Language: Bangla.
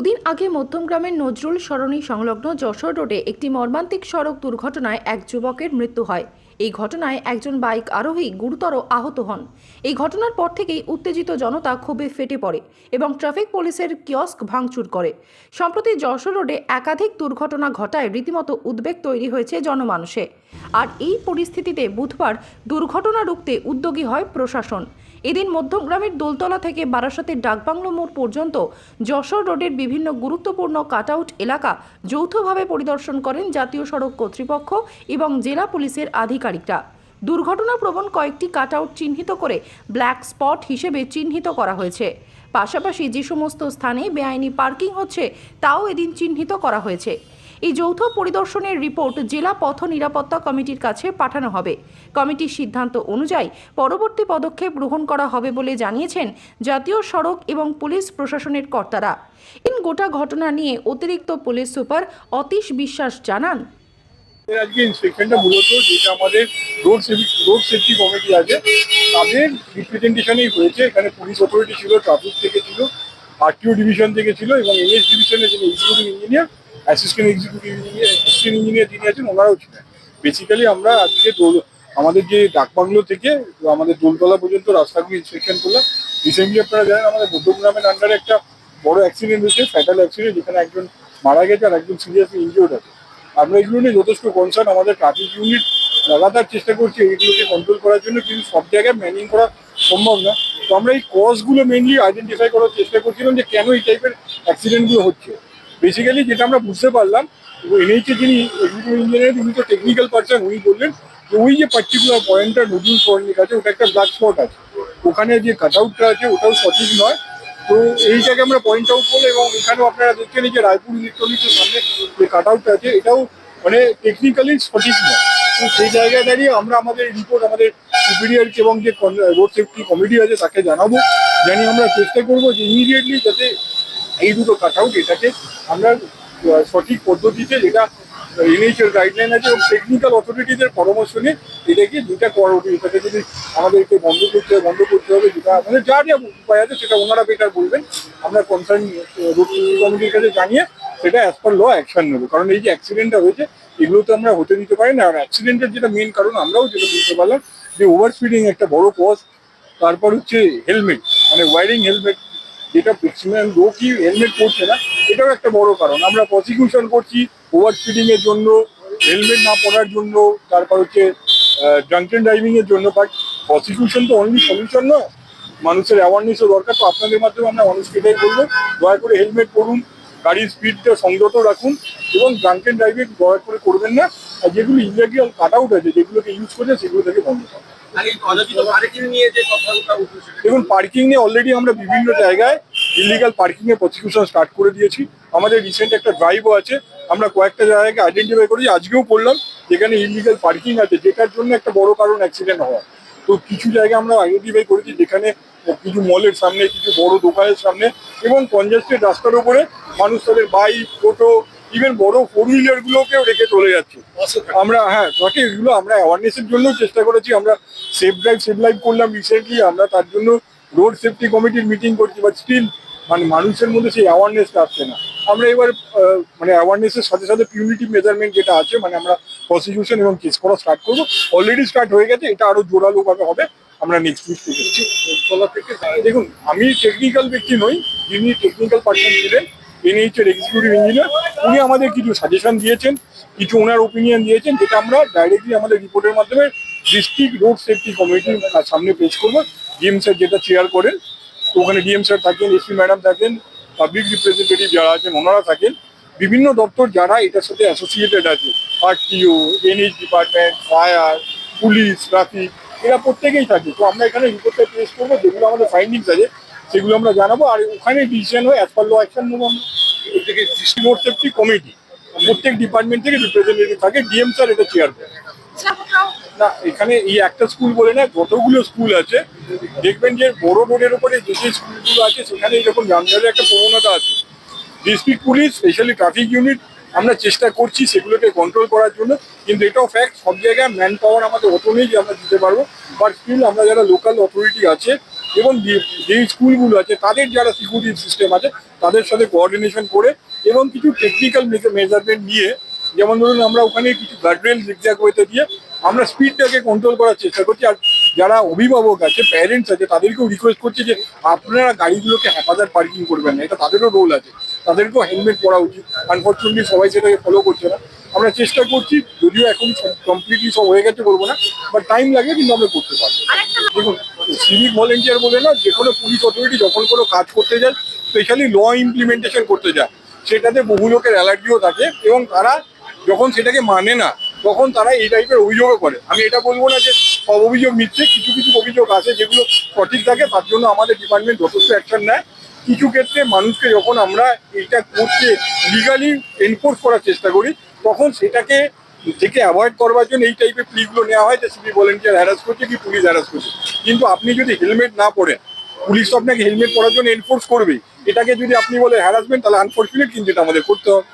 দুদিন আগে মধ্যমগ্রামের নজরুল সরণি সংলগ্ন যশোর রোডে একটি মর্মান্তিক সড়ক দুর্ঘটনায় এক যুবকের মৃত্যু হয়। এই ঘটনায় একজন বাইক আরোহী গুরুতর আহত হন। এই ঘটনার পর থেকেই উত্তেজিত জনতা ক্ষোভে ফেটে পড়ে এবং ট্রাফিক পুলিশের কিয়স্ক ভাঙচুর করে। সম্প্রতি যশোর রোডে একাধিক দুর্ঘটনা ঘটায় রীতিমতো উদ্বেগ তৈরি হয়েছে জনমানুষে। আর এই পরিস্থিতিতে বুধবার দুর্ঘটনা রুখতে উদ্যোগী হয় প্রশাসন। এদিন মধ্যগ্রামের দোলতলা থেকে বারাসাতের ডাকবাংলো মোড় পর্যন্ত যশোর রোডের বিভিন্ন গুরুত্বপূর্ণ কাটআউট এলাকা যৌথভাবে পরিদর্শন করেন জাতীয় সড়ক কর্তৃপক্ষ এবং জেলা পুলিশের আধিকারিকরা। দুর্ঘটনাপ্রবণ কয়েকটি কাটআউট চিহ্নিত করে ব্ল্যাক স্পট হিসেবে চিহ্নিত করা হয়েছে। পাশাপাশি যে সমস্ত স্থানে বেআইনি পার্কিং হচ্ছে, তাও এদিন চিহ্নিত করা হয়েছে। এই যৌথ পরিদর্শনের রিপোর্ট জেলা পথ নিরাপত্তা কমিটির কাছে পাঠানো হবে। কমিটির সিদ্ধান্ত অনুযায়ী পরবর্তী পদক্ষেপ গ্রহণ করা হবে বলে জানিয়েছেন জাতীয় সড়ক এবং পুলিশ প্রশাসনের কর্তারা। ইন গোটা ঘটনা নিয়ে অতিরিক্ত পুলিশ সুপার অতীশ বিশ্বাস জানান আজকে ইন্সপেকশনটা মূলত যেটা আমাদের রোড রোড সেফটি কমিটি আছে, তাদের রিপ্রেজেন্টেশনেই হয়েছে। এখানে পুলিশ অথরিটি ছিল ট্রাফিক থেকে ছিল আরটিও ডিভিশন থেকে ছিল এবং এনএস ডিভিশনের যিনি executive engineer assistant executive engineer assistant engineer যিনি আছেন, ওনারাও ছিলেন। বেসিক্যালি আমরা আজকে দোল- আমাদের যে ডাকবাংলো থেকে আমাদের দোলতলা পর্যন্ত রাস্তাগুলো ইন্সপেকশন করলাম। রিসেন্টলি আপনারা জানেন, আমাদের মধ্যমগ্রামের আন্ডারে একটা বড় অ্যাক্সিডেন্ট হয়েছে ফ্যাটাল অ্যাক্সিডেন্ট যেখানে একজন মারা গেছে আর একজন সিরিয়াসলি ইনজিওর্ড আছে। আমরা এগুলো নিয়ে যথেষ্ট কনসার্ন আমাদের ট্রাফিক ইউনিট লাগাতার চেষ্টা করছি এইগুলোকে কন্ট্রোল করার জন্য, কিন্তু সব জায়গায় ম্যানিং করা সম্ভব না। তো আমরা এই কজগুলো মেনলি আইডেন্টিফাই করার চেষ্টা করছিলাম যে কেন এই টাইপের অ্যাক্সিডেন্টগুলো হচ্ছে। বেসিক্যালি যেটা আমরা বুঝতে পারলাম এনএইচে যিনি ইঞ্জিনিয়ার উনি তো টেকনিক্যাল পার্সন উনি বললেন যে ওই যে পার্টিকুলার পয়েন্টটা নতুন সরণিক আছে ওটা একটা ব্ল্যাক স্পট আছে। ওখানে যে কাট আউটটা আছে, ওটাও সঠিক নয়। তো এইটাকে আমরা পয়েন্ট আউট করলে এবং এখানেও আপনারা দেখছেন এই যে রায়পুর ইলেকট্রনিক্সের সামনে যে কাট আউটটা আছে, এটাও মানে টেকনিক্যালি সঠিক নয়। তো সেই জায়গায় দাঁড়িয়ে আমরা আমাদের রিপোর্ট আমাদের সুপিরিয়ারকে এবং যে রোড সেফটি কমিটি আছে তাকে জানাব। জানি আমরা চেষ্টা করব যে ইমিডিয়েটলি যাতে এই দুটো কাট আউট এটাকে আমরা সঠিক পদ্ধতিতে যেটা এনএইচের গাইডলাইন আছে এবং টেকনিক্যাল অথরিটিদের পরামর্শ নিয়ে এটাকে যেটা করা উচিত। যদি আমাদেরকে বন্ধ করতে হবে বন্ধ করতে হবে, যেটা মানে যা যা উপায় আছে সেটা ওনারা বেটার বলবেন। আমরা কনসার্ন রোড কমিটির কাছে জানিয়ে সেটা অ্যাজ পার ল অ্যাকশন নেব। কারণ এই যে অ্যাক্সিডেন্টটা হয়েছে, এগুলো তো আমরা হতে দিতে পারি না। আর অ্যাক্সিডেন্টের যেটা মেন কারণ, আমরাও যেটা বুঝতে পারলাম যে ওভার স্পিডিং একটা বড় কজ তারপর হচ্ছে হেলমেট মানে ওয়ারিং হেলমেট যেটা ম্যাক্সিমাম লোকই হেলমেট পরছে না, এটাও একটা বড় কারণ। আমরা প্রসিকিউশন করছি ওভার স্পিডিং এর জন্য হেলমেট না পরার জন্য তারপর হচ্ছে ড্রাঙ্কেন ড্রাইভিং এর জন্য বাট প্রসিকিউশন তো অনলি সলিউশন নয়। মানুষের অ্যাওয়ারনেসও দরকার তো আপনাদের মাধ্যমে আমরা মানুষকে এটাই বলব দয়া করে হেলমেট পরুন গাড়ির স্পিডটা সংযত রাখুন এবং ড্রাঙ্কেন ড্রাইভিং দয়া করে করবেন না আর যেগুলো ইলিগাল কাট আউট আছে যেগুলোকে ইউজ করছে সেগুলো থেকে বন্ধ করুন। দেখুন পার্কিং নিয়ে অলরেডি আমরা বিভিন্ন জায়গায় ইলিগাল পার্কিং এর প্রসিকিউশন স্টার্ট করে দিয়েছি। আমাদের রিসেন্ট একটা ড্রাইভও আছে আমরা কয়েকটা জায়গাকে আইডেন্টিফাই করেছি। আজকেও করলাম যেখানে ইলিগাল পার্কিং আছে যেটার জন্য একটা বড় কারণ অ্যাক্সিডেন্ট হওয়া। তো কিছু জায়গায় আমরা আইডেন্টিফাই করেছি যেখানে কিছু মলের সামনে কিছু বড় দোকানের সামনে এবং কনজেস্টেড রাস্তার উপরে মানুষ তাদের বাইক টোটো ইভেন বড় ফোর হুইলার গুলোকেও রেখে চলে যাচ্ছে। আমরা হ্যাঁ তাকে এগুলো আমরা অ্যাওয়ারনেসের জন্য চেষ্টা করেছি। আমরা সেফ ড্রাইভ সেভ লাইভ করলাম রিসেন্টলি আমরা তার জন্য রোড সেফটি কমিটির মিটিং করছি বাট স্টিল মানে মানুষের মধ্যে সেই অ্যাওয়ারনেসটা আসছে না। আমরা এবার মানে অ্যাওয়ারনেসের সাথে সাথে পিউনিটি মেজারমেন্ট যেটা আছে মানে আমরা প্রসিকিউশন এবং কেস করা স্টার্ট করব। অলরেডি স্টার্ট হয়ে গেছে, এটা আরও জোরালোভাবে হবে। আমরা নেক্সট উইক থেকে দেখুন, আমি টেকনিক্যাল ব্যক্তি নই, যিনি টেকনিক্যাল পার্সন ছিলেন এনএইচ এর এক্সিকিউটিভ ইঞ্জিনিয়ার উনি আমাদের কিছু সাজেশন দিয়েছেন, কিছু ওনার ওপিনিয়ন দিয়েছেন, যেটা আমরা ডাইরেক্টলি আমাদের রিপোর্টের মাধ্যমে ডিস্ট্রিক্ট রোড সেফটি কমিটির সামনে পেশ করব। ডিএম স্যার যেটা চেয়ার করেন, ওখানে ডিএম স্যার থাকেন এসপি ম্যাডাম থাকেন পাবলিক রিপ্রেজেন্টেটিভ যারা আছেন ওনারা থাকেন। বিভিন্ন দপ্তর যারা এটার সাথে অ্যাসোসিয়েটেড আছে। RTO NH department fire police traffic এরা প্রত্যেকেই থাকে। তো আমরা এখানে রিপোর্টটা পেশ করব যেগুলো আমাদের ফাইন্ডিংস আছে সেগুলো আমরা জানাব। আর ওখানে ডিসিশন হয়ে অ্যাজ পার ল অ্যাকশন নেব আমরা। সেফটি কমিটি প্রত্যেক ডিপার্টমেন্ট থেকে রিপ্রেজেন্টেটিভ থাকে। ডিএম স্যার এটা চেয়ার করে না, এখানে এই একটা স্কুল বলে না যতগুলো স্কুল আছে? দেখবেন যে বড় রোডের উপরে যে যে স্কুলগুলো আছে, সেখানে এরকম যানজটের একটা প্রবণতা আছে। District police specially traffic unit আমরা চেষ্টা করছি সেগুলোকে কন্ট্রোল করার জন্য। কিন্তু এটাও ফ্যাক্ট সব জায়গায় ম্যান পাওয়ার আমাদের অত নেই যে আমরা দিতে পারব। বাট স্টিল আমরা যারা লোকাল অথরিটি আছে, এবং যে- স্কুলগুলো আছে, তাদের যারা সিকিউরিটি সিস্টেম আছে, তাদের সাথে কোঅর্ডিনেশন করে, এবং কিছু টেকনিক্যাল মেজারমেন্ট নিয়ে যেমন ধরুন আমরা ওখানে কিছু গার্ডরেল জিগজ্যাগ ওয়েতে দিয়ে আমরা স্পিডটাকে কন্ট্রোল করার চেষ্টা করছি। আর যারা অভিভাবক আছে প্যারেন্টস আছে, তাদেরকেও রিকোয়েস্ট করছি যে আপনারা গাড়িগুলোকে হেফাজত পার্কিং করবেন না। এটা তাদেরও রোল আছে। তাদেরকেও হেলমেট পরা উচিত। আনফর্চুনেটলি সবাই সেটাকে ফলো করছে না। আমরা চেষ্টা করছি, যদিও এখন কমপ্লিটলি সব হয়ে গেছে বলব না বাট টাইম লাগে কিন্তু আমরা করতে পারব। দেখুন সিভিক ভলেন্টিয়ার বলে না, যে কোনো পুলিশ অথরিটি যখন কোনো কাজ করতে যায় স্পেশালি ল ইমপ্লিমেন্টেশন করতে যায়, সেটাতে বহু লোকের অ্যালার্জিও থাকে এবং তারা যখন সেটাকে মানে না, তখন তারা এই টাইপের অভিযোগও করে। আমি এটা বলব না যে সব অভিযোগ মিথ্যে, কিছু কিছু অভিযোগ আছে যেগুলো সঠিক থাকে, তার জন্য আমাদের ডিপার্টমেন্ট যথেষ্ট অ্যাকশন নেয়। কিছু ক্ষেত্রে মানুষকে যখন আমরা এটা করতে লিগালি এনফোর্স করার চেষ্টা করি, তখন সেটাকে থেকে অ্যাভয়েড করবার জন্য এই টাইপের প্লিগুলো নেওয়া হয়, যে সিভিক ভলেন্টিয়ার হ্যারাস করছে কি পুলিশ হ্যারাস করছে। কিন্তু আপনি যদি হেলমেট না পরেন পুলিশ তো আপনাকে হেলমেট পরার জন্য এনফোর্স করবেই। এটাকে যদি আপনি বলে হ্যারাসমেন্ট তাহলে আনফর্চুনেট কিন্তু এটা আমাদের করতে হবে।